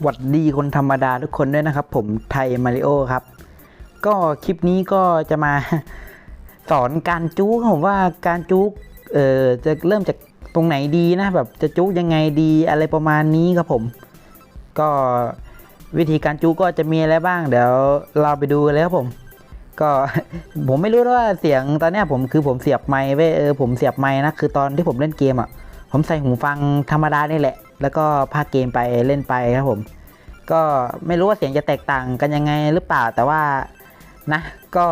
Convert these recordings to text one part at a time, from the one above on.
หวัดดีคนธรรมดาทุกคนด้วยนะครับ ผมไทยมาริโอครับ ก็คลิปนี้ก็จะมาสอนการจุกผมว่าการจุกเอ่อจะเริ่มจากตรงไหนดีนะแบบจะจุกยังไงดีอะไรประมาณนี้ครับผม ก็วิธีการจุกก็จะมีอะไรบ้าง เดี๋ยวเราไปดูกันเลยครับผม ก็ผมไม่รู้ว่าเสียงตอนนี้ผมคือผมเสียบไมค์ไว้เออผมเสียบไมค์นะคือตอนที่ผมเล่นเกมอะผมใส่หูฟังธรรมดานี่แหละ แล้วก็พากเกมไปเล่นไปครับผม ก็ไม่รู้ว่าเสียงจะแตกต่างกันยังไงหรือเปล่าแต่ว่านะก็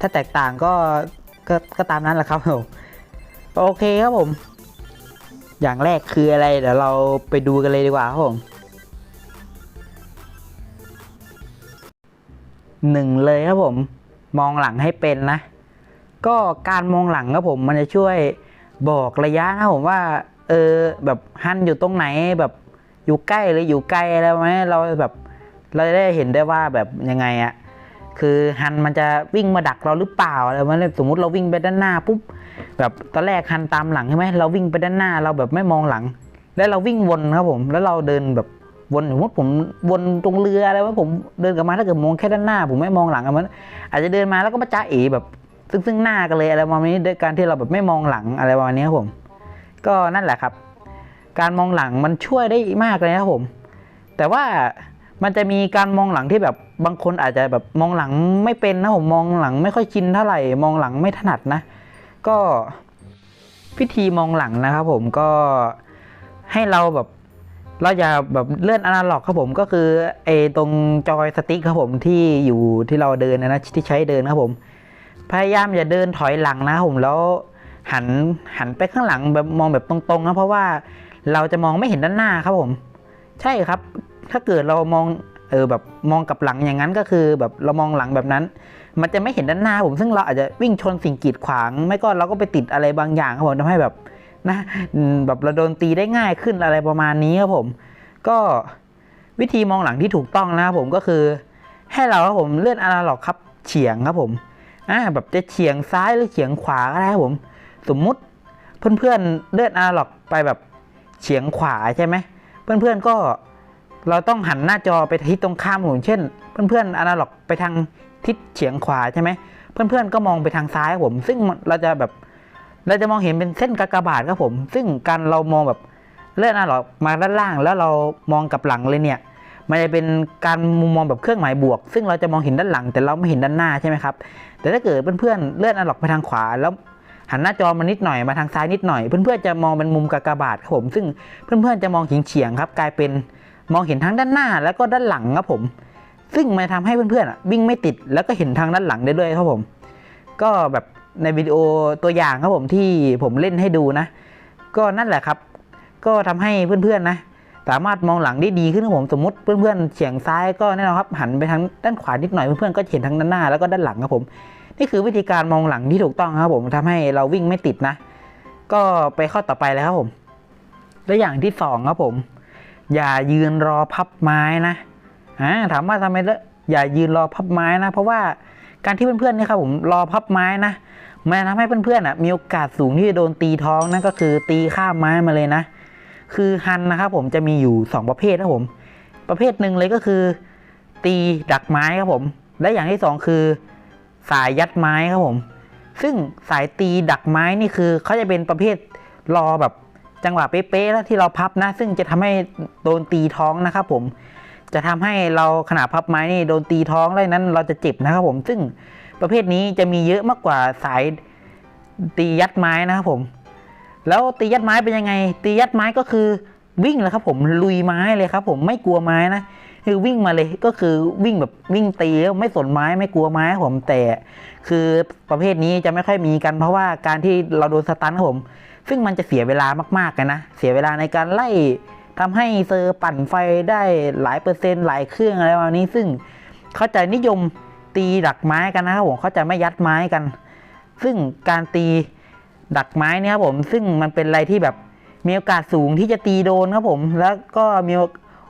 ถ้าแตกต่างก็ก็ก็ตามนั้นแหละครับผมโอเคครับผม อย่างแรกคืออะไรเดี๋ยวเราไปดูกันเลยดีกว่าครับผมหนึ่งเลยครับผม มองหลังให้เป็นนะ ก็การมองหลังครับผมมันจะช่วยบอกระยะนะครับผมว่า เออแบบฮันอยู่ตรงไหนแบบอยู่ใกล้หรืออยู่ไกลอะไรไหมเราแบบเราจะได้เห็นได้ว่าแบบยังไงอะคือฮันมันจะวิ่งมาดักเราหรือเปล่าอะไรมันสมมติเราวิ่งไปด้านหน้าปุ๊บแบบตอนแรกฮันตามหลังใช่ไหมเราวิ่งไปด้านหน้าเราแบบไม่มองหลัง แล้วเราวิ่งวนครับผมแล้วเราเดินแบบวนสมมติผมวนตรงเรืออะไรว่าผมเดินกลับมาถ้าเกิดมองแค่ด้านหน้า ผมไม่มองหลังอะมันอาจจะเดินมาแล้วก็มาจ้าเอแบบซึ่งซึ่งหน้ากันเลยอะไรประมาณนี้ด้วยการที่เราแบบไม่มองหลังอะไรประมาณนี้ครับผม ก็นั่นแหละครับ การมองหลังมันช่วยได้มากเลยนะครับผม แต่ว่ามันจะมีการมองหลังที่แบบบางคนอาจจะแบบมองหลังไม่เป็นนะผมมองหลังไม่ค่อยชินเท่าไหร่มองหลังไม่ถนัดนะ ก็พิธีมองหลังนะครับผมก็ให้เราแบบเราอย่าแบบเลื่อนอนาล็อกครับผมก็คือไอ้ตรงจอยสติ๊กครับผมที่อยู่ที่เราเดินนะที่ใช้เดินครับผม พยายามอย่าเดินถอยหลังนะผมแล้ว หันหันไปข้างหลังแบบมองแบบตรงๆนะเพราะว่าเราจะมองไม่เห็นด้านหน้าครับผม ใช่ครับ ถ้าเกิดเรามองเออแบบมองกับหลังอย่างนั้นก็คือแบบเรามองหลังแบบนั้น มันจะไม่เห็นด้านหน้าผมซึ่งเราอาจจะวิ่งชนสิ่งกีดขวาง ไม่ก็เราก็ไปติดอะไรบางอย่างครับผมทำให้แบบนะแบบเราโดนตีได้ง่ายขึ้นอะไรประมาณนี้ครับผม ก็วิธีมองหลังที่ถูกต้องนะครับผมก็คือ ให้เราครับผมเลื่อนอนาล็อกครับเฉียงครับผมอ่าแบบจะเฉียงซ้ายหรือเฉียงขวาก็ได้ครับผม สมมุติเพื่อนๆเลื่อนอนาล็อกไปแบบเฉียงขวาใช่ไหมเพื่อนๆก็เราต้องหันหน้าจอไปทิศตรงข้ามผมเช่น เพื่อนๆอนาล็อกไปทางทิศเฉียงขวาใช่ไหมเพื่อนๆก็มองไปทางซ้ายครับผม ซึ่งเราจะแบบเราจะมองเห็นเป็นเส้นกากบาทครับผม ซึ่งการเรามองแบบเลื่อนอนาล็อกมาด้านล่าง แล้วเรามองกับหลังเลยเนี่ยมันจะเป็นการมุมมองแบบเครื่องหมายบวก ซึ่งเราจะมองเห็นด้านหลัง แต่เราไม่เห็นด้านหน้าใช่ไหมครับแต่ถ้าเกิดเพื่อนๆเลื่อนอนาล็อกไปทางขวาแล้ว หันหน้าจอมานิดหน่อยมาทางซ้ายนิดหน่อย เพื่อนๆจะมองเป็นมุมกากบาทครับผม ซึ่งเพื่อนๆจะมองเฉียงๆครับ กลายเป็นมองเห็นทั้งด้านหน้าแล้วก็ด้านหลังครับผม ซึ่งมันทำให้เพื่อนๆวิ่งไม่ติดแล้วก็เห็นทางด้านหลังได้ด้วยครับผม ก็แบบในวิดีโอตัวอย่างครับผมที่ผมเล่นให้ดูนะ ก็นั่นแหละครับ ก็ทำให้เพื่อนๆนะสามารถมองหลังได้ดีขึ้นครับผมสมมติเพื่อนๆเฉียงซ้ายก็แน่นอนครับหันไปทางด้านขวานิดหน่อยเพื่อนๆก็เห็นทั้งด้านหน้าแล้วก็ด้านหลังครับผม นี่คือวิธีการมองหลังที่ถูกต้องครับผมทำให้เราวิ่งไม่ติดนะ ก็ไปข้อต่อไปแล้วครับผม และอย่างที่สองครับผม อย่ายืนรอพับไม้นะอ่าถามว่าทำไมละอย่ายืนรอพับไม้นะ เพราะว่าการที่เพื่อนๆนี่ครับผมรอพับไม้นะมันทำให้เพื่อนๆอะมีโอกาสสูงที่จะโดนตีท้องนั่นก็คือตีข้ามไม้มาเลยนะ คือฮันนะครับผมจะมีอยู่ 2 ประเภทนะครับผม ประเภทหนึ่งเลยก็คือ ตีดักไม้ครับผม และอย่างที่สองคือ สายยัดไม้ครับผม ซึ่งสายตีดักไม้นี่คือเขาจะเป็นประเภทรอแบบจังหวะเป๊ะๆแล้วที่เราพับนะ ซึ่งจะทำให้โดนตีท้องนะครับผม จะทำให้เราขณะพับไม้นี่โดนตีท้องแล้วนั้น เราจะเจ็บนะครับผม ซึ่งประเภทนี้จะมีเยอะมากกว่าสายตียัดไม้นะครับผม แล้วตียัดไม้เป็นยังไง ตียัดไม้ก็คือวิ่งเลยครับผมลุยไม้เลยครับผมไม่กลัวไม้นะ คือวิ่งมาเลยก็คือวิ่งแบบวิ่งตีแล้วไม่สนไม้ไม่กลัวไม้ผมแต่คือประเภทนี้จะไม่ค่อยมีกันเพราะว่าการที่เราโดนสตันครับผม ซึ่งมันจะเสียเวลามากๆกันนะ เสียเวลาในการไล่ทำให้เซอร์ปั่นไฟได้หลายเปอร์เซ็นต์หลายเครื่องอะไรประมาณนี้ ซึ่งเขาจะนิยมตีดักไม้กันนะครับผมเขาจะไม่ยัดไม้กัน ซึ่งการตีดักไม้เนี่ยครับผม ซึ่งมันเป็นอะไรที่แบบมีโอกาสสูงที่จะตีโดนครับผม แล้วก็มี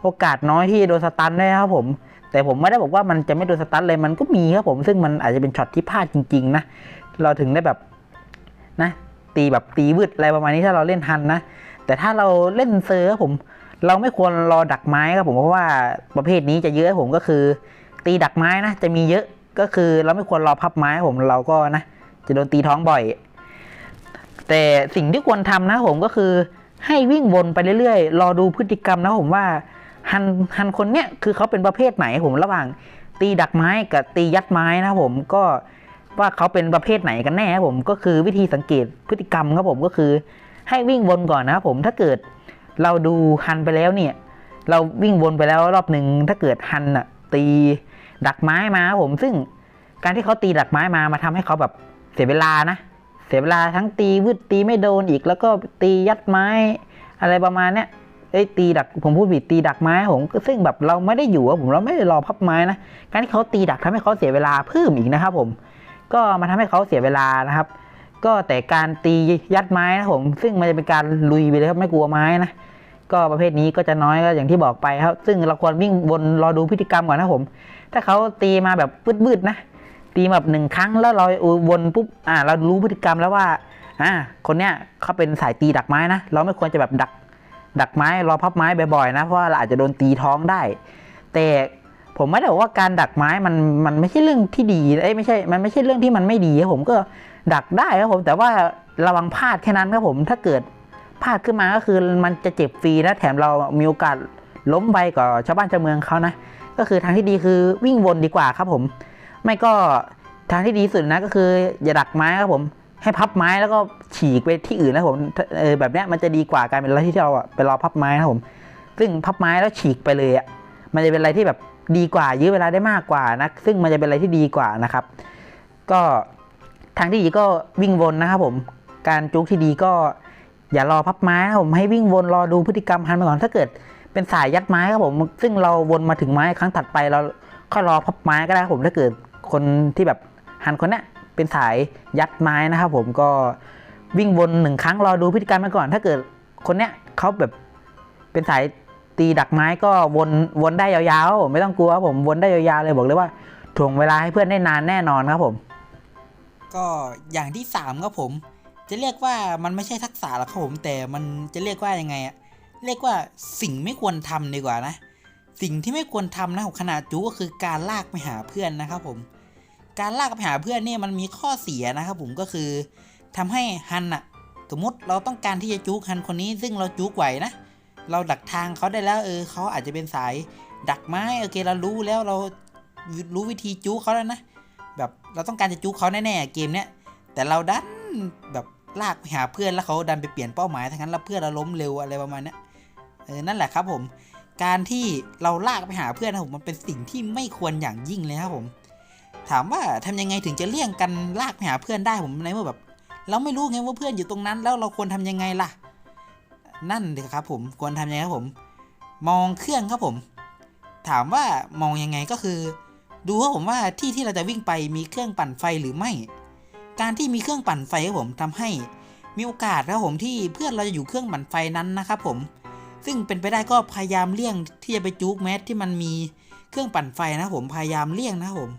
โอกาสน้อยที่โดนสตันได้ครับผม แต่ผมไม่ได้บอกว่ามันจะไม่โดนสตันเลยมันก็มีครับผม ซึ่งมันอาจจะเป็นช็อตที่พลาดจริง ๆ นะ เราถึงได้แบบนะตีแบบตีวืดอะไรประมาณนี้ถ้าเราเล่นทันนะ แต่ถ้าเราเล่นเซอร์ครับผม เราไม่ควรรอดักไม้ครับผมเพราะว่าประเภทนี้จะเยอะผมก็คือ ตีดักไม้นะจะมีเยอะก็คือเราไม่ควรรอพับไม้ผมเราก็นะ จะโดนตีท้องบ่อย แต่สิ่งที่ควรทำนะผมก็คือให้วิ่งวนไปเรื่อยๆ รอดูพฤติกรรมนะผมว่า ฮันฮันคนเนี้ยคือเขาเป็นประเภทไหนผมระหว่างตีดักไม้กับตียัดไม้นะผมก็ว่าเขาเป็นประเภทไหนกันแน่ครับผมก็คือวิธีสังเกตพฤติกรรมครับผมก็คือ ให้วิ่งวนก่อนนะครับผมถ้าเกิดเราดูฮันไปแล้วเนี่ย เราวิ่งวนไปแล้วรอบหนึ่งถ้าเกิดฮันอะตีดักไม้มาครับผม ซึ่งการที่เขาตีดักไม้มามาทำให้เขาแบบเสียเวลานะ เสียเวลาทั้งตีวืดตีไม่โดนอีก แล้วก็ตียัดไม้ อะไรประมาณเนี้ย อ้ยตีดักผมพูดผิดตีดักไม้ผมซึ่งแบบเราไม่ได้อยู่อะผมเราไม่ได้รอพับไม้นะการที่เขาตีดักทำให้เขาเสียเวลาเพิ่มอีกนะครับ ผม ก็มาทำให้เขาเสียเวลานะครับ ก็แต่การตียัดไม้นะผม ซึ่งมันจะเป็นการลุยไปเลยครับไม่กลัวไม้นะก็ประเภทนี้ก็จะน้อยก็อย่างที่บอกไปครับ ซึ่งเราควรวิ่งวนรอดูพฤติกรรมก่อนนะผม ถ้าเขาตีมาแบบบืดๆนะ ตีแบบหนึ่งครั้งแล้วเราวนปุ๊บอ่า เรารู้พฤติกรรมแล้วว่าอ่าคนเนี้ยเขาเป็นสายตีดักไม้นะ เราไม่ควรจะแบบดัก ดักไม้รอพับไม้บ่อยๆนะเพราะว่าเราอาจจะโดนตีท้องได้ แต่ผมไม่ได้บอกว่าการดักไม้มันมันไม่ใช่เรื่องที่ดีเอ้ยไม่ใช่มันไม่ใช่เรื่องที่มันไม่ดีครับผมก็ดักได้ครับผมแต่ว่าระวังพลาดแค่นั้นครับผมถ้าเกิดพลาดขึ้นมาก็คือมันจะเจ็บฟรีนะแถมเรามีโอกาสล้มไปกว่าชาวบ้านชาวเมืองเขานะ ก็คือทางที่ดีคือวิ่งวนดีกว่าครับผม ไม่ก็ทางที่ดีสุดนะก็คืออย่าดักไม้ครับผม ให้พับไม้แล้วก็ฉีกไปที่อื่นนะผมเออแบบเนี้ยมันจะดีกว่าการเป็นอะไรที่เราอะไปรอพับไม้นะผม ซึ่งพับไม้แล้วฉีกไปเลยอะมันจะเป็นอะไรที่แบบดีกว่ายื้อเวลาได้มากกว่านะซึ่งมันจะเป็นอะไรที่ดีกว่านะครับ ก็ทางที่ดีก็วิ่งวนนะครับผม การจุกที่ดีก็อย่ารอพับไม้นะครับผมให้วิ่งวนรอดูพฤติกรรมฮันไปก่อนถ้าเกิดเป็นสายยัดไม้ครับผม ซึ่งเราวนมาถึงไม้ครั้งถัดไปเราค่อยรอพับไม้ก็ได้ครับผมถ้าเกิดคนที่แบบฮันคนเนี้ย เป็นสายยัดไม้นะครับผมก็วิ่งวนหนึ่งครั้งรอดูพฤติกรรมไปก่อน ถ้าเกิดคนเนี้ยเขาแบบเป็นสายตีดักไม้ก็วนวนได้ยาวๆไม่ต้องกลัวครับผมวนได้ยาวๆเลยบอกเลยว่าถ่วงเวลาให้เพื่อนได้นานแน่นอนครับผม ก็อย่างที่สามครับผม จะเรียกว่ามันไม่ใช่ทักษะหรอกครับผม แต่มันจะเรียกว่ายังไงอะเรียกว่าสิ่งไม่ควรทำดีกว่านะ สิ่งที่ไม่ควรทำนะของขนาดจูก็คือการลากไปหาเพื่อนนะครับผม การลากไปหาเพื่อนนี่มันมีข้อเสียนะครับผมก็คือทำให้ฮันอะสมมติเราต้องการที่จะจูกฮันคนนี้ ซึ่งเราจูกไหวนะ เราดักทางเขาได้แล้วเออเขาอาจจะเป็นสาย ดักไม้โอเคเรารู้แล้วเรารู้วิธีจูกเขาแล้วนะแบบเราต้องการจะจูกเขาแน่ๆเกมเนี้ยแต่เราดันแบบลากไปหาเพื่อนแล้วเขาดันไปเปลี่ยนเป้าหมายทั้งนั้นแล้วเพื่อนเราล้มเร็วอะไรประมาณนี้เออนั่นแหละครับผม การที่เราลากไปหาเพื่อนนะผมมันเป็นสิ่งที่ไม่ควรอย่างยิ่งเลยครับผม ถามว่าทำยังไงถึงจะเลี่ยงกันลากไปหาเพื่อนได้ผมในเมื่อแบบ เราไม่รู้ไงว่าเพื่อนอยู่ตรงนั้น แล้วเราควรทำยังไงล่ะ นั่นเลยครับ ผมควรทำยังไงครับผม มองเครื่องครับผม ถามว่ามองยังไงก็คือ ดูครับผมว่าที่ที่เราจะวิ่งไปมีเครื่องปั่นไฟหรือไม่ การที่มีเครื่องปั่นไฟครับผมทำให้มีโอกาสครับผมที่เพื่อนเราจะอยู่เครื่องปั่นไฟนั้นนะครับผม ซึ่งเป็นไปได้ก็พยายามเลี่ยงที่จะไปจู๊กแมสที่มันมีเครื่องปั่นไฟนะผมพยายามเลี่ยงนะผม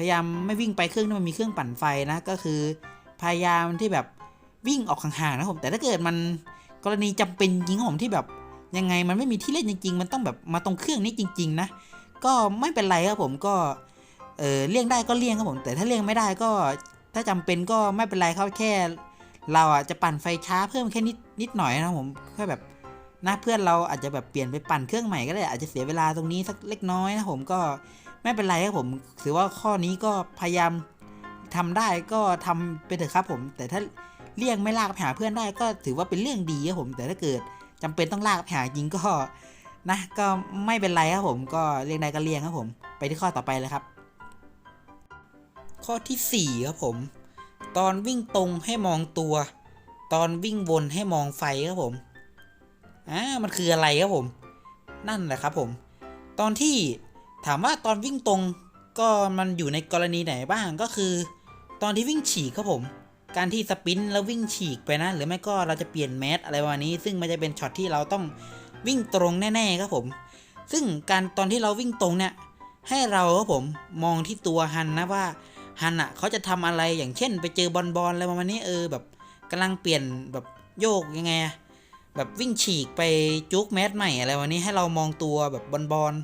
พยายามไม่วิ่งไปเครื่องที่มันมีเครื่องปั่นไฟนะ ก็คือพยายามที่แบบวิ่งออกห่างๆนะครับผม แต่ถ้าเกิดมันกรณีจำเป็นจริงๆครับผมที่แบบยังไงมันไม่มีที่เล่นจริง ๆ มันต้องแบบมาตรงเครื่องนี้จริง ๆ นะ ก็ไม่เป็นไรครับผมก็เออเลี่ยงได้ก็เลี่ยงครับผม แต่ถ้าเลี่ยงไม่ได้ก็ถ้าจำเป็นก็ไม่เป็นไรครับแค่ เราอะจะปั่นไฟช้าเพิ่มแค่นิดนิดหน่อยนะผมแค่แบบนะเพื่อนเราอาจจะแบบเปลี่ยนไปปั่นเครื่องใหม่ก็ได้อาจจะเสียเวลาตรงนี้สักเล็กน้อยนะผมก็ ไม่เป็นไรครับผม ถือว่าข้อนี้ก็พยายามทำได้ก็ทำไปเถอะครับผม แต่ถ้าเลี่ยงไม่ลากไปหาเพื่อนได้ก็ถือว่าเป็นเรื่องดีครับผม แต่ถ้าเกิดจำเป็นต้องลากไปหาจริงก็นะ ก็ไม่เป็นไรครับผม ก็เลี่ยงได้ก็เลี่ยงครับผม ไปที่ข้อต่อไปเลยครับ ข้อที่4ครับผม ตอนวิ่งตรงให้มองตัว ตอนวิ่งวนให้มองไฟครับผมอ่ามันคืออะไรครับผม นั่นแหละครับผม ตอนที่ ถามว่าตอนวิ่งตรงก็มันอยู่ในกรณีไหนบ้างก็คือ ตอนที่วิ่งฉีกครับผม การที่สปินแล้ววิ่งฉีกไปนะ หรือไม่ก็เราจะเปลี่ยนแมสอะไรประมาณนี้ ซึ่งมันจะเป็นช็อตที่เราต้องวิ่งตรงแน่ ๆ ครับผม ซึ่งการตอนที่เราวิ่งตรงเนี่ยให้เราครับผมมองที่ตัวฮันนะว่าฮันอะเขาจะทำอะไรอย่างเช่น ไปเจอบอลบอลอะไรประมาณนี้เออแบบกำลังเปลี่ยนแบบโยกยังไงอะ แบบวิ่งฉีกไปจุกแมสใหม่อะไรวันนี้ให้เรามองตัวแบบบอลบอล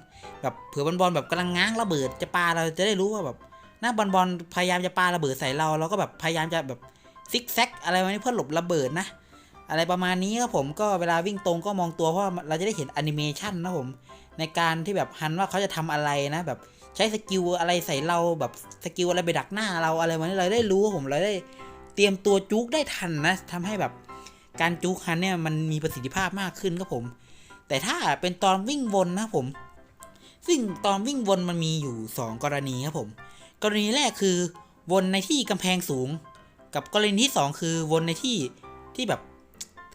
แบบเผื่อบอลบอลแบบกำลังง้างระเบิดจะปาเราจะได้รู้ว่าแบบหน้าบอลบอลพยายามจะปาระเบิดใส่เราเราก็แบบพยายามจะแบบซิกแซกอะไรวันนี้เพื่อหลบระเบิดนะอะไรประมาณนี้ครับผมก็เวลาวิ่งตรงก็มองตัวเพราะเราจะได้เห็นแอนิเมชันนะผมในการที่แบบฮันว่าเขาจะทำอะไรนะ แบบใช้สกิลอะไรใส่เราแบบสกิลอะไรไปดักหน้าเราอะไรวันนี้เราได้รู้ผมเราได้เตรียมตัวจุกได้ทันนะทำให้แบบ การจุกฮันเนี่ยมันมีประสิทธิภาพมากขึ้นครับผม แต่ถ้าเป็นตอนวิ่งวนนะผม ซึ่งตอนวิ่งวนมันมีอยู่ 2 กรณีครับผม กรณีแรกคือวนในที่กำแพงสูง กับกรณีที่ 2 คือวนในที่ที่แบบ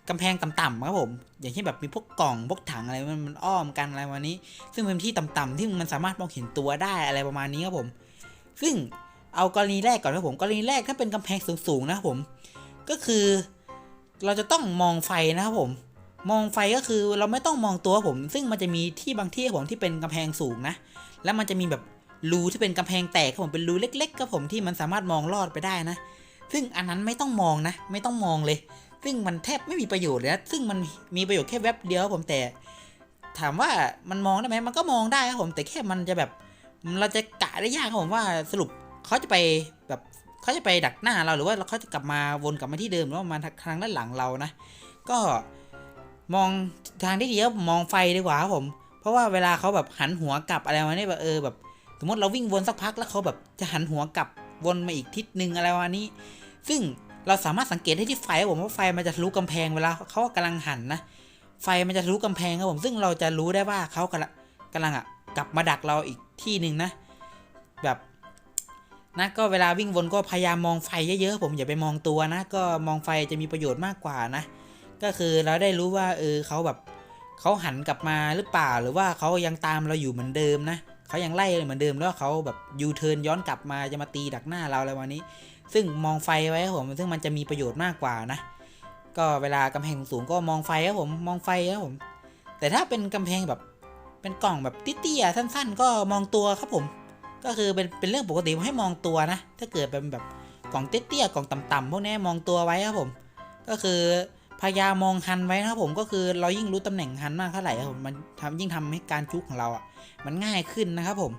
กำแพงต่ำๆครับผม อย่างเช่นแบบมีพวกกล่องพวกถังอะไรมันมันอ้อมกันอะไรวันนี้ ซึ่งเป็นที่ต่ำๆที่มันสามารถมองเห็นตัวได้อะไรประมาณนี้ครับผม ซึ่งเอากรณีแรกก่อนครับผม กรณีแรกถ้าเป็นกำแพงสูงๆนะครับผม ก็คือ เราจะต้องมองไฟนะครับผม มองไฟก็คือเราไม่ต้องมองตัวผม ซึ่งมันจะมีที่บางที่ผมที่เป็นกำแพงสูงนะ แล้วมันจะมีแบบรูที่เป็นกำแพงแตกครับผมเป็นรูเล็กๆครับผมที่มันสามารถมองลอดไปได้นะ ซึ่งอันนั้นไม่ต้องมองนะ ไม่ต้องมองเลย ซึ่งมันแทบไม่มีประโยชน์เลยนะซึ่งมันมีประโยชน์แค่แวบเดียวครับผมแต่ ถามว่ามันมองได้ไหมมันก็มองได้ครับผมแต่แค่มันจะแบบ เราจะกะได้ยากครับผมว่าสรุปเขาจะไปแบบ เขาจะไปดักหน้าเราหรือว่าเขาจะกลับมาวนกลับมาที่เดิมหรือว่ามาทางด้านหลังเรานะ ก็มองทางที่ดีก็มองไฟดีกว่าผม เพราะว่าเวลาเขาแบบหันหัวกลับอะไรมาเนี่ยแบบเออแบบสมมติเราวิ่งวนสักพักแล้วเขาแบบจะหันหัวกลับวนมาอีกทิศหนึ่งอะไรประมานี้ ซึ่งเราสามารถสังเกตได้ที่ไฟผมว่าไฟมันจะทะลุกำแพงเวลาเขากำลังหันนะ ไฟมันจะทะลุกำแพงครับผม ซึ่งเราจะรู้ได้ว่าเขากำลังกำลังอะกลับมาดักเราอีกที่หนึ่งนะ แบบ นะก็เวลาวิ่งวนก็พยายามมองไฟเยอะๆผมอย่าไปมองตัวนะ ก็มองไฟจะมีประโยชน์มากกว่านะ ก็คือเราได้รู้ว่าเออเขาแบบเขาหันกลับมาหรือเปล่า หรือว่าเขายังตามเราอยู่เหมือนเดิมนะเขายังไล่เหมือนเดิมแล้วเขาแบบยูเทิร์นย้อนกลับมาจะมาตีดักหน้าเราอะไรวันนี้ ซึ่งมองไฟไว้ครับผมซึ่งมันจะมีประโยชน์มากกว่านะ ก็เวลากำแพงสูงก็มองไฟครับผมมองไฟครับผม แต่ถ้าเป็นกำแพงแบบเป็นกล่องแบบเตี้ยๆสั้น ๆ ก็มองตัวครับผม ก็คือเป็นเป็นเรื่องปกติให้มองตัวนะ ถ้าเกิดเป็นแบบกล่องเตี้ยๆกล่องต่ำๆพวกนี้มองตัวไว้ครับผม ก็คือพยายามมองฮันไว้นะครับผมก็คือเรายิ่งรู้ตำแหน่งฮันมากเท่าไหร่ครับผมมันทำยิ่งทำให้การจุกของเราอะมันง่ายขึ้นนะครับผม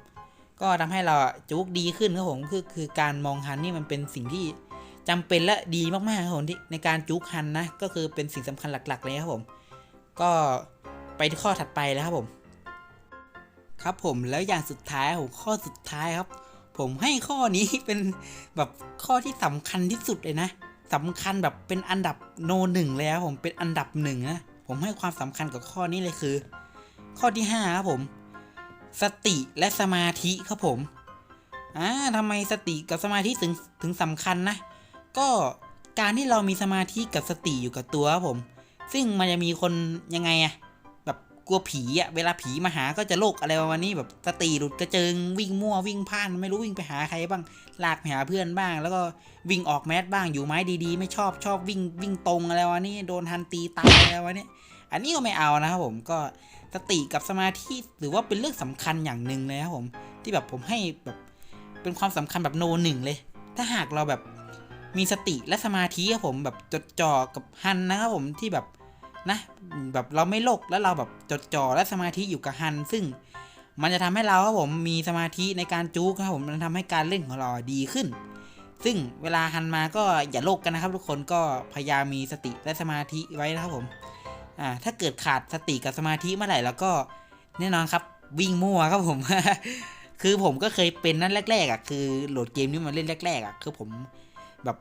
ก็ทำให้เราจุกดีขึ้นครับผมคือคือการมองฮันนี่มันเป็นสิ่งที่จำเป็นและดีมากๆครับผมที่ในการจุกฮันนะก็คือเป็นสิ่งสำคัญหลัก ๆ เลยครับผม ก็ไปที่ข้อถัดไปแล้วครับผม ครับผมแล้วอย่างสุดท้ายผมข้อสุดท้ายครับ ผมให้ข้อนี้เป็นแบบข้อที่สำคัญที่สุดเลยนะสำคัญแบบเป็นอันดับโนหนึ่งเลยครับผมเป็นอันดับหนึ่งนะผมให้ความสำคัญกับข้อนี้เลยคือ ข้อที่ห้าครับผม สติและสมาธิครับผมอ่าทำไมสติกับสมาธิถึงถึงสำคัญนะ ก็การที่เรามีสมาธิกับสติอยู่กับตัวครับผม ซึ่งมันจะมีคนยังไงอะ กลัวผีอะเวลาผีมาหาก็จะโลกอะไรประมาณนี้แบบสติหลุดกระเจิงวิ่งมั่ววิ่งพ่านไม่รู้วิ่งไปหาใครบ้างลากไปหาเพื่อนบ้าง แล้วก็วิ่งออกแมสบ้างอยู่ไม้ดีๆ ไม่ชอบชอบวิ่งวิ่งตรงอะไรวะนี่โดนทันตีตายอะไรวะนี่อันนี้ก็ไม่เอานะครับผมก็สติกับสมาธิหรือว่าเป็นเรื่องสำคัญอย่างหนึ่งเลยครับผม ที่แบบผมให้แบบเป็นความสำคัญแบบโนหนึ่งเลย ถ้าหากเราแบบมีสติและสมาธิครับผมแบบจดจ่อกับฮันนะครับผมที่แบบ นะแบบเราไม่โลกแล้วเราแบบจดจ่อและสมาธิอยู่กับฮัน ซึ่งมันจะทำให้เราครับผมมีสมาธิในการจู๊กครับผมมันทำให้การเล่นของเราดีขึ้น ซึ่งเวลาฮันมาก็อย่าโลกกันนะครับ ทุกคนก็พยายามมีสติและสมาธิไว้นะครับผมอ่าถ้าเกิดขาดสติกับสมาธิเมื่อไหร่แล้วก็แน่นอนครับวิ่งมั่วครับผม คือผมก็เคยเป็นนั่นแรกๆอะคือโหลดเกมนี้มาเล่นแรกๆอะคือผมแบบ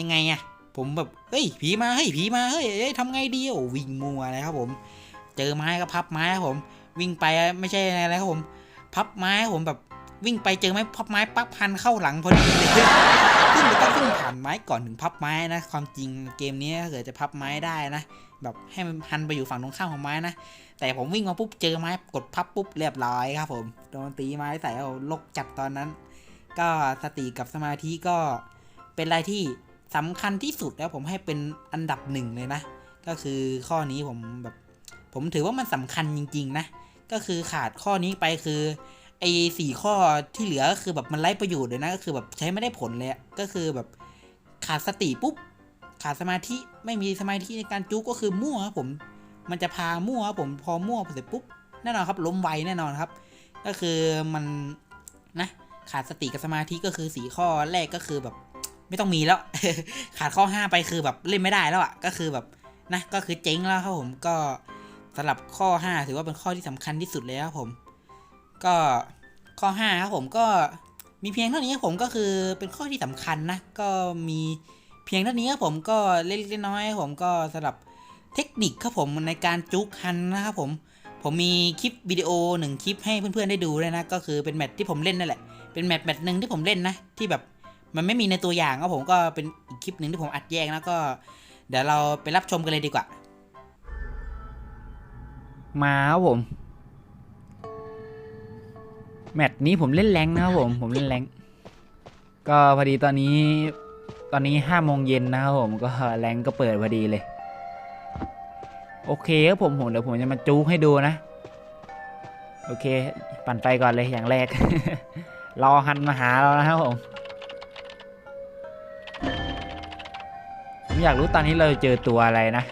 ยังไงอะ ผมแบบเฮ้ยผีมาเฮ้ยผีมาเฮ้ยทำไงดีโอ้วิ่งมัวเลยครับผม เจอไม้ก็พับไม้ครับผม วิ่งไปไม่ใช่อะไรครับผม พับไม้ผมแบบวิ่งไปเจอไม้พับไม้ปั๊บพันเข้าหลังพอดีเลยซึ่งมันต้องวิ่งผ่านไม้ก่อนถึงพับไม้นะ ความจริงเกมนี้ถ้าเกิดจะพับไม้ได้นะ แบบให้มันพันไปอยู่ฝั่งตรงข้ามของไม้นะ แต่ผมวิ่งมาปุ๊บเจอไม้กดพับปุ๊บเรียบร้อยครับผมโดนตีไม้ใส่เอาลกจัดตอนนั้น ก็สติกับสมาธิก็เป็นอะไรที่ สำคัญที่สุดแล้วผมให้เป็นอันดับหนึ่งเลยนะ ก็คือข้อนี้ผมแบบ ผมถือว่ามันสำคัญจริง ๆ นะ ก็คือขาดข้อนี้ไปคือไอ้สี่ข้อที่เหลือก็คือแบบมันไร้ประโยชน์เลยนะ ก็คือแบบใช้ไม่ได้ผลเลยก็คือแบบขาดสติปุ๊บ ขาดสมาธิไม่มีสมาธิในการจุกก็คือมั่วครับผม มันจะพามั่วครับผมพอมั่วเสร็จปุ๊บแน่นอนครับล้มไวแน่นอนครับ ก็คือมันนะขาดสติกับสมาธิก็คือสีข้อแรกก็คือแบบ ไม่ต้องมีแล้ว ขาดข้อ 5 ไปคือแบบเล่นไม่ได้แล้วอะ่ะก็คือแบบนะก็คือเจ๊งแล้วครับผมก็สำหรับข้อ 5 ถือว่าเป็นข้อที่สำคัญที่สุดเลยครับผม ก็ข้อ5ครับผมก็มีเพียงเท่านี้ครับผมก็คือเป็นข้อที่สำคัญนะก็มีเพียงเท่านี้ครับผมก็เล็กๆน้อยๆผมก็สำหรับเทคนิคครับผมในการจุกฮันนะครับผมผมมีคลิปวิดีโอหนึ่งคลิปให้เพื่อนๆได้ดูเลยนะก็คือเป็นแมตที่ผมเล่นนั่นแหละเป็นแมตแมตหนึ่งที่ผมเล่นนะที่แบบ มันไม่มีในตัวอย่างก็ผมก็เป็นอีกคลิปหนึ่งที่ผมอัดแยกแล้วก็ เดี๋ยวเราไปรับชมกันเลยดีกว่า มาครับผม แมตช์นี้ผมเล่นแรงนะครับผม ผมเล่นแรงก็พอดีตอนนี้ ตอนนี้ห้าโมงเย็นนะครับผมก็แรงก็เปิดพอดีเลย โอเคครับผมผมเดี๋ยวผมจะมาจู๊ให้ดูนะ โอเค ปั่นไฟก่อนเลยอย่างแรก รอฮันมาหาเรานะครับผม ผมอยากรู้ตอนนี้เราเจอตัวอะไรนะ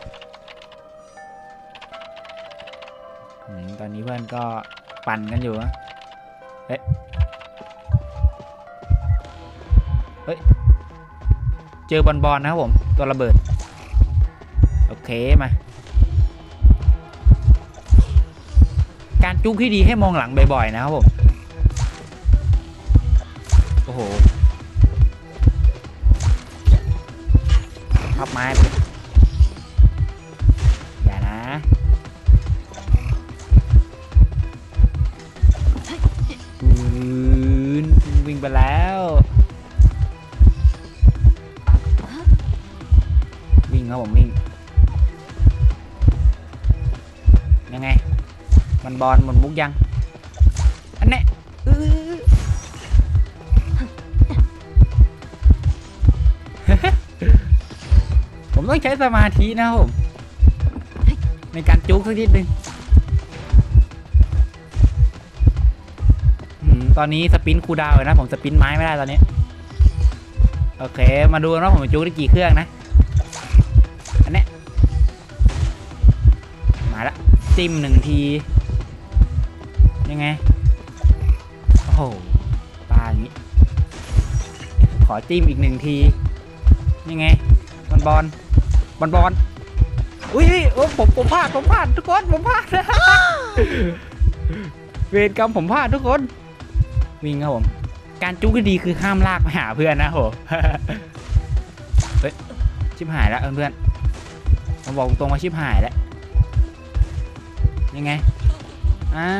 ตอนนี้เพื่อนก็ปั่นกันอยู่นะเฮ้ยเฮ้ย เจอบอลบอลนะครับผม ตัวระเบิด โอเคมา การจุกที่ดีให้มองหลังบ่อยๆนะครับผม ไม้อย่านะปืนวิ่งไปแล้ว วิ่งครับผมวิ่ง ยังไง มันบอลมันมุกยัง ต้องใช้สมาธินะครับผมในการจุกสักนิดนึงตอนนี้สปินคูดาวน์เลยนะ ผมสปินไม้ไม่ได้ตอนนี้ โอเค มาดูนว่าผมจุกได้กี่เครื่องนะ อันนี้มาละจิ้มหนึ่งที ยังไง โอ้โหปลาอย่างนี้ ขอจิ้มอีกหนึ่งที ยังไงบอลบอล บอลบอลอุ้ยโอ้ผมผมพลาดผมพลาดทุกคนผมพลาดเวรกรรมผมพลาดทุกคนวิ่งครับผม การจุกที่ดีคือห้ามลากไปหาเพื่อนนะโหเฮ้ยชิบหายแล้วเพื่อนมาบอกตรงว่าชิบหายแล้วยังไงอ่า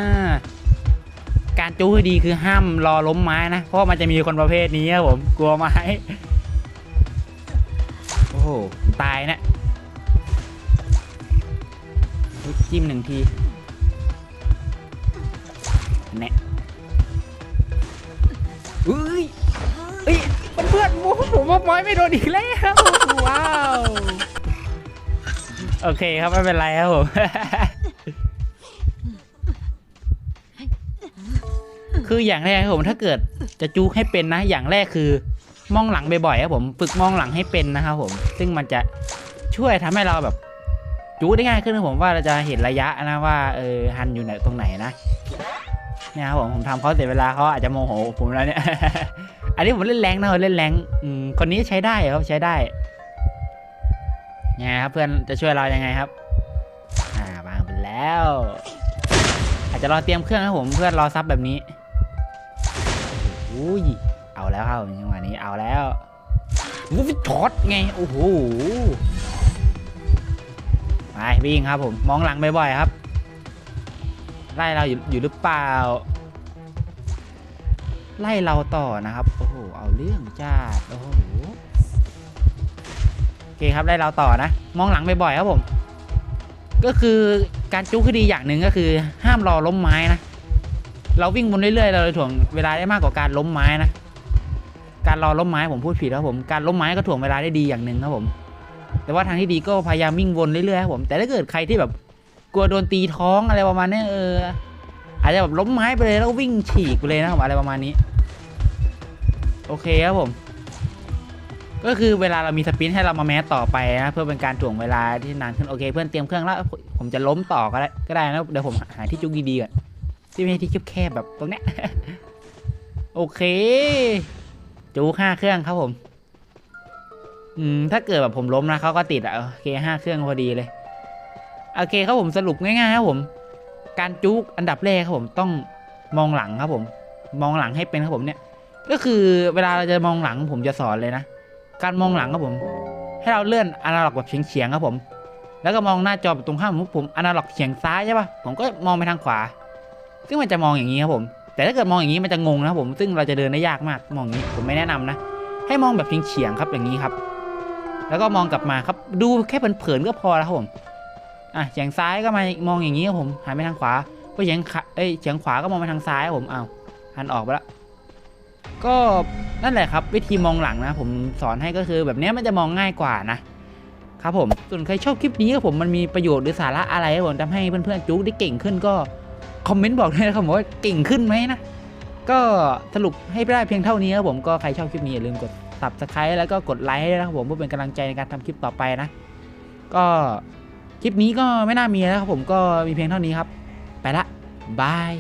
การจุกที่ดีคือห้ามรอล้มไม้นะเพราะมันจะมีคนประเภทนี้ครับผมกลัวไม้โอ้โห ตายนะเฮ้ยจิ้มหนึ่งทีแน่อุ้ยเอ้ยเพื่อนๆผมผมว่าไม้ไม่โดนอีกแล้วว้าวโอเคครับไม่เป็นไรครับผมคืออย่างแรกครับผมถ้าเกิดจะจูกให้เป็นนะ อย่างแรกคือ มองหลังบ่อยๆครับผมฝึกมองหลังให้เป็นนะครับผม ซึ่งมันจะช่วยทำให้เราแบบจูได้ง่ายขึ้นครับผมว่าเราจะเห็นระยะนะว่าเออฮันอยู่ไหนตรงไหนนะเนี่ยครับผมผมทำเขาเสียเวลาเขาอาจจะโมโหผมแล้วเนี่ย อันนี้ผมเล่นแรงนะเล่นแรงอืมคนนี้ใช้ได้ครับใช้ได้ยังไงครับเพื่อนจะช่วยเรายังไงครับอ่าวางไปแล้ว อาจจะรอเตรียมเครื่องครับผมเพื่อนรอซับแบบนี้อุ้ย เอาแล้วครับจังหวะนี้เอาแล้ววูฟช็อตไง โอ้โหไปวิ่งครับผม มองหลังบ่อยๆครับ ไล่เราอยู่อยู่หรือเปล่า ไล่เราต่อนะครับ โอ้โห เอาเรื่องจ้าโอ้โหโอเคครับไล่เราต่อนะ มองหลังบ่อยๆครับผม ก็คือการจุกที่ดีอย่างหนึ่งก็คือ ห้ามรอล้มไม้นะ เราวิ่งบนเรื่อยๆ เราเลยถ่วงเวลาได้มากกว่าการล้มไม้นะ การรอล้มไม้ผมพูดผิดครับผมการล้มไม้ก็ถ่วงเวลาได้ดีอย่างหนึ่งครับผม แต่ว่าทางที่ดีก็พยายามวิ่งวนเรื่อยๆครับผม แต่ถ้าเกิดใครที่แบบกลัวโดนตีท้องอะไรประมาณนี้เอออาจจะแบบล้มไม้ไปเลยแล้ววิ่งฉีกไปเลยนะครับอะไรประมาณนี้ โอเคครับผม ก็คือเวลาเรามีสปินให้เรามาแมสต่อไปนะเพื่อเป็นการถ่วงเวลาที่นานขึ้นโอเค เพื่อนเตรียมเครื่องแล้วผมจะล้มต่อก็ได้ก็ได้นะเดี๋ยวผมหาที่จุกดีๆก่อนที่ไม่ใช่ที่แคบๆแบบตรงเนี้ยโอเค จูห้าเครื่องครับผม อืม ถ้าเกิดแบบผมล้มนะเขาก็ติดอะโอเคห้าเครื่องพอดีเลย โอเคครับผมสรุปง่ายๆครับผม การจุกอันดับแรกครับผมต้องมองหลังครับผม มองหลังให้เป็นครับผมเนี่ย ก็คือเวลาเราจะมองหลังผมจะสอนเลยนะ การมองหลังครับผม ให้เราเลื่อนอนาล็อกแบบเฉียงๆครับผม แล้วก็มองหน้าจอแบบตรงข้ามผมผมอนาล็อกเฉียงซ้ายใช่ปะผมก็มองไปทางขวา ซึ่งมันจะมองอย่างนี้ครับผม แต่ถ้าเกิดมองอย่างนี้มันจะงงนะผมซึ่งเราจะเดินได้ยากมากมองอย่างนี้ผมไม่แนะนำนะ ให้มองแบบเฉียงๆครับอย่างนี้ครับ แล้วก็มองกลับมาครับดูแค่เผินๆก็พอแล้วครับผมอะเฉียงซ้ายก็มามองอย่างนี้ครับผมหันไปทางขวาก็เฉียงขาเอ้ยเฉียงขวาก็มองไปทางซ้ายครับผมเอาหันออกไปล้วก็นั่นแหละครับ วิธีมองหลังนะ ผมสอนให้ก็คือแบบนี้มันจะมองง่ายกว่านะครับผมส่วนใครชอบคลิปนี้ครับผมมันมีประโยชน์หรือสาระอะไรครับผมทำให้เพื่อนๆจุ๊กได้เก่งขึ้นก็ คอมเมนต์บอกด้วยนะครับผมว่าเก่งขึ้นไหมนะ ก็สรุปให้ได้เพียงเท่านี้ครับผมก็ใครชอบคลิปนี้อย่าลืมกด subscribe แล้วก็กดไลค์ด้วยนะครับผมเพื่อเป็นกำลังใจในการทำคลิปต่อไปนะ ก็คลิปนี้ก็ไม่น่ามีแล้วครับผมก็มีเพียงเท่านี้ครับ ไปละบาย